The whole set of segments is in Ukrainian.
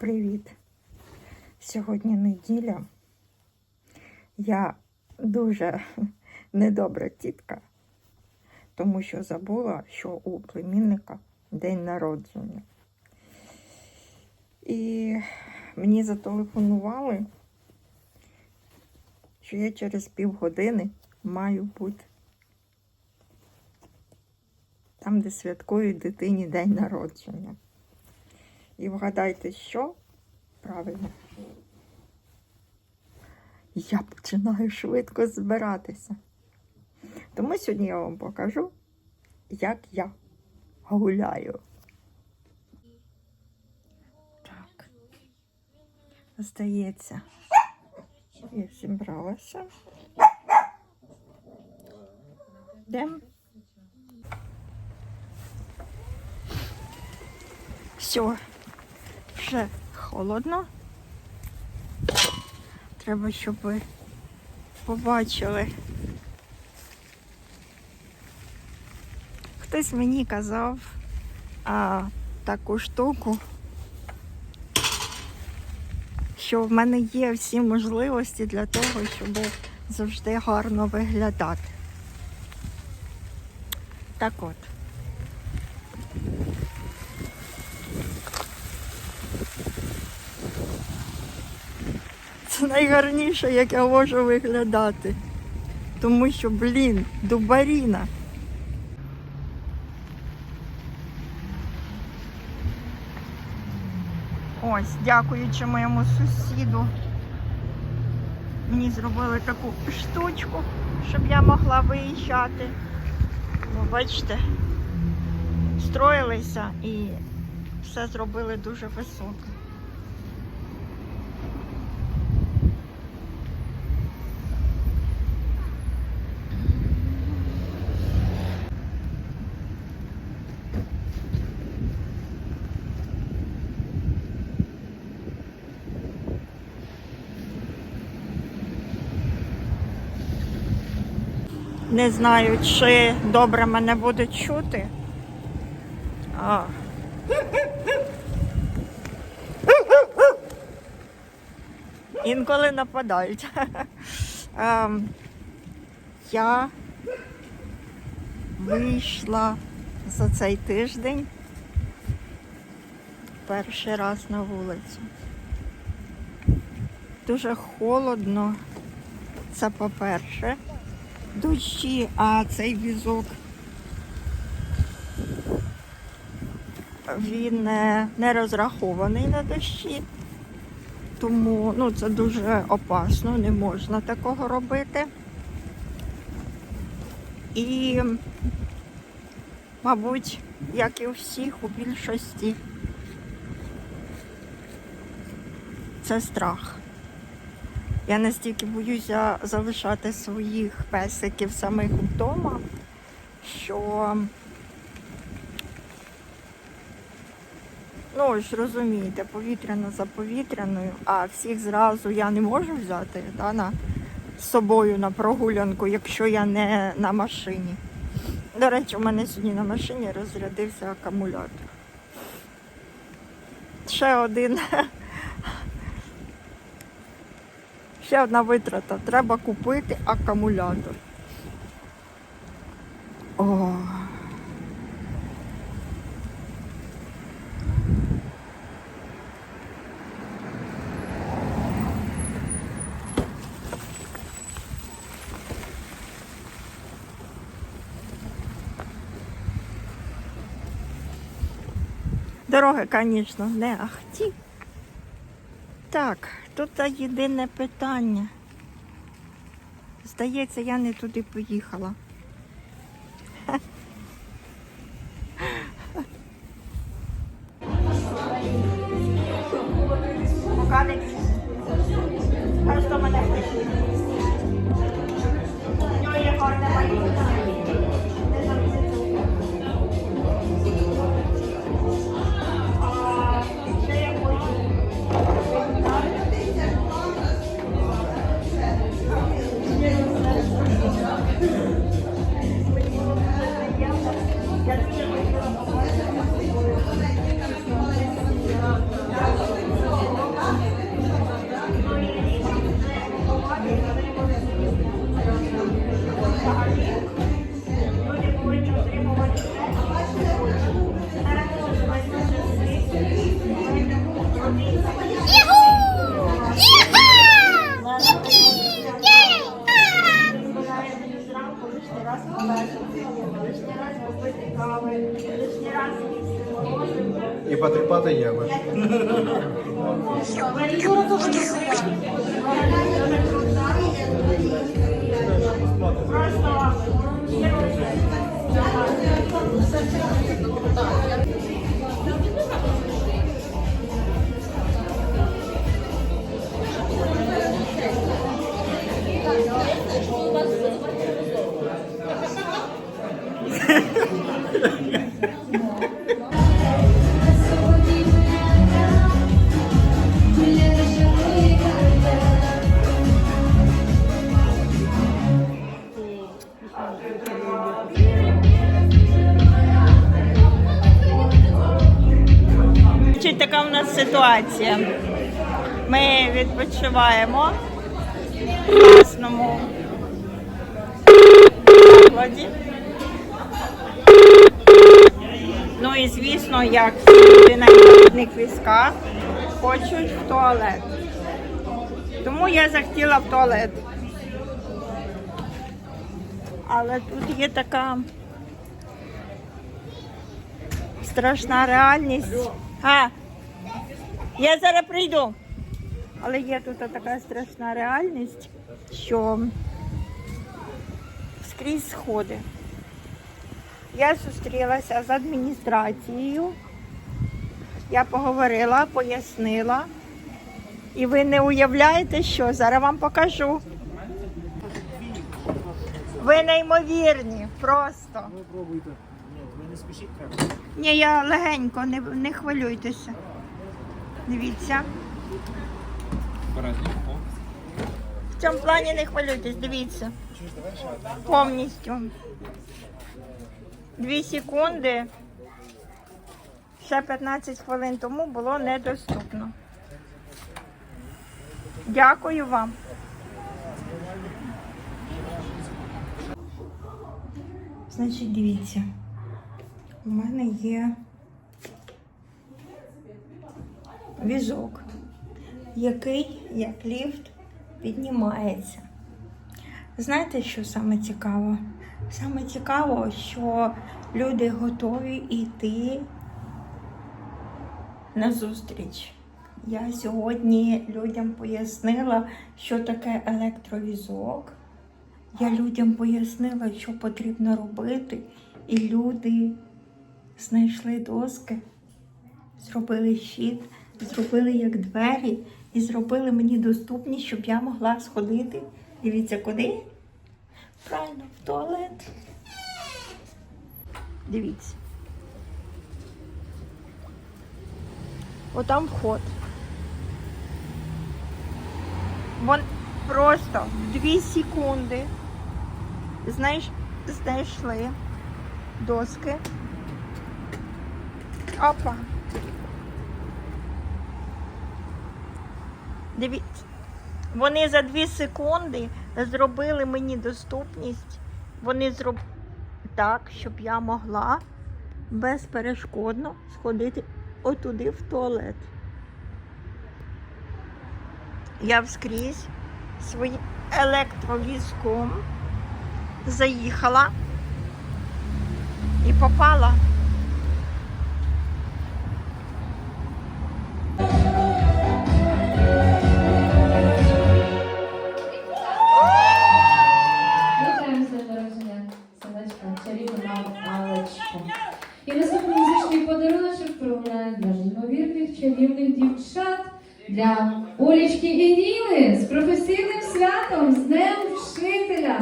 Привіт! Сьогодні неділя. Я дуже недобра тітка, тому що забула, що у племінника день народження. І мені зателефонували, що я через півгодини маю бути там, де святкують дитині день народження. І вгадайте, що? Правильно. Я починаю швидко збиратися. Тому сьогодні я вам покажу, як я гуляю. Так. Здається, я зібралася. Йдемо. Все, вже холодно. Треба, щоб ви побачили. Хтось мені казав а, таку штуку, що в мене є всі можливості для того, щоб завжди гарно виглядати. Так от. найгарніше, як я можу виглядати. Тому що, блін, дубаріна. Ось, дякуючи моєму сусіду. Мені зробили таку штучку, щоб я могла виїжджати. Ну, бачите, строїлися і все зробили дуже високо. Не знаю, чи добре мене будуть чути. А. Інколи нападають. Ем, Я вийшла за цей тиждень перший раз на вулицю. Дуже холодно, це по-перше дощі, а цей візок він не, не розрахований на дощі, тому ну, це дуже опасно, не можна такого робити. І, мабуть, як і у всіх, у більшості, це страх. Я настільки боюся залишати своїх песиків самих вдома, що ну ж розумієте, повітряно за повітряною, а всіх зразу я не можу взяти да, на, з собою на прогулянку, якщо я не на машині. До речі, у мене сьогодні на машині розрядився акумулятор. Ще один Ще одна витрата. Треба купити акумулятор. О. Дороги, звісно, не ахті. Так, тут єдине питання. Здається, я не туди поїхала. І потріпати євро. відпочиваємо в класному закладі. Ну і звісно, як всі на інвалідних візках хочуть в туалет. Тому я захотіла в туалет. Але тут є така страшна реальність. А, я зараз прийду. Але є тут така страшна реальність, що скрізь сходи. Я зустрілася з адміністрацією, я поговорила, пояснила. І ви не уявляєте, що зараз вам покажу. Ви неймовірні, просто. Ви пробуйте. Ні, ви не спішіть треба. Ні, я легенько, не, не хвилюйтеся. Дивіться. В цьому плані не хвилюйтесь, дивіться. Повністю. Дві секунди. Ще 15 хвилин тому було недоступно. Дякую вам. Значить, дивіться. У мене є візок, який, як ліфт, піднімається. Знаєте, що саме цікаво? Саме цікаво, що люди готові йти на зустріч. Я сьогодні людям пояснила, що таке електровізок. Я людям пояснила, що потрібно робити, і люди знайшли доски, зробили щит, зробили як двері і зробили мені доступність, щоб я могла сходити. Дивіться, куди? Правильно, в туалет. Дивіться. Отам вход. Вон просто в дві секунди знайш... знайшли доски. Опа. Дивіться. Вони за дві секунди зробили мені доступність. Вони зробили так, щоб я могла безперешкодно сходити отуди в туалет. Я вскрізь своїм електровізком заїхала і попала. Святом, з Днем Вчителя,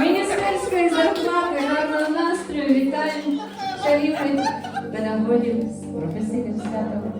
міністерської зарплати, гарного настрою. Вітаємо чарівних педагогів з професійним святом.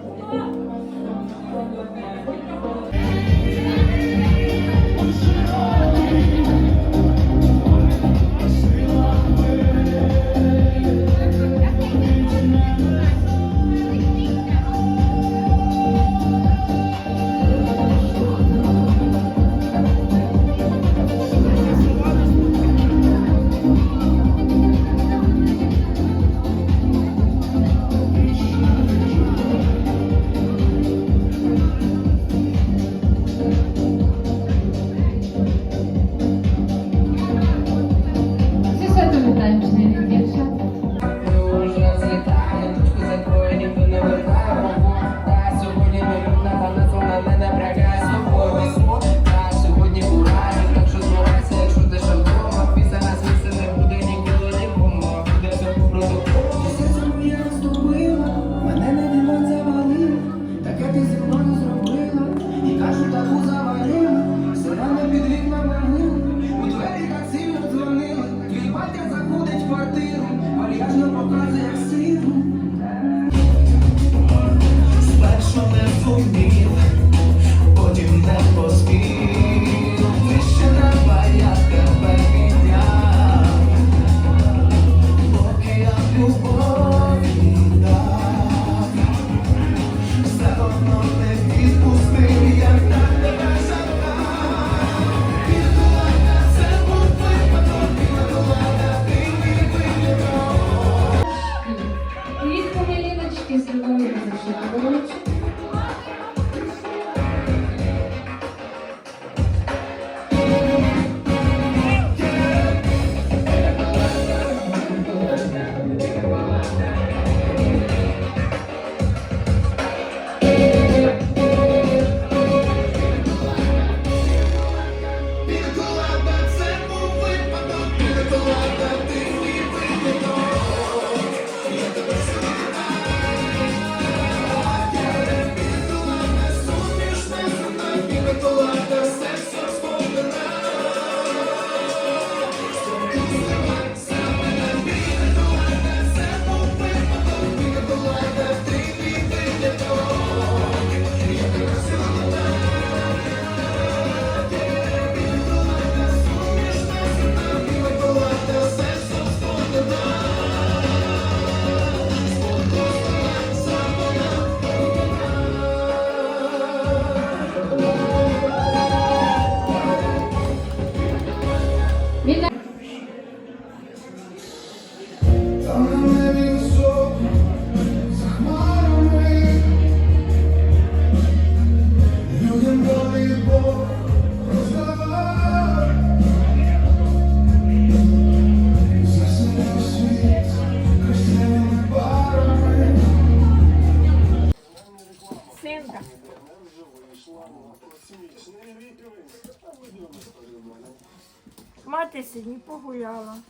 Погуляла,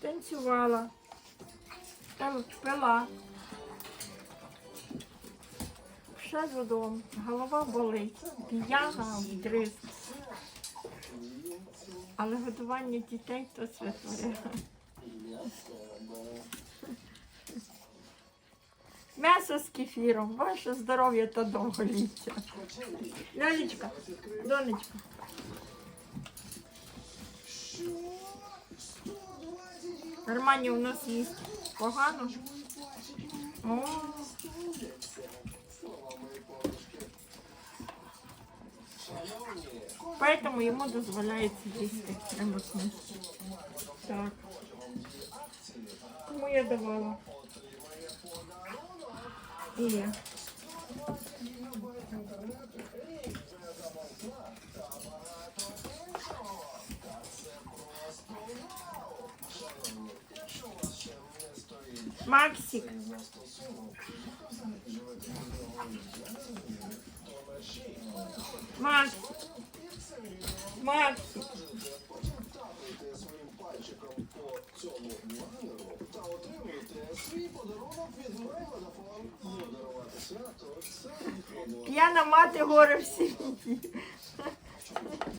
танцювала, пила. Ще додому, голова болить, п'яна вдризг. Але годування дітей то святоре. М'ясо з кефіром, ваше здоров'я та довголіття. Лялечка, донечка. Нормально у нас їсть. Погано. О. Поэтому ему дозволяется їсти емоційно. Так. Кому я давала? І я. Максик. Максик. Максик. П'яна мати горе в світі.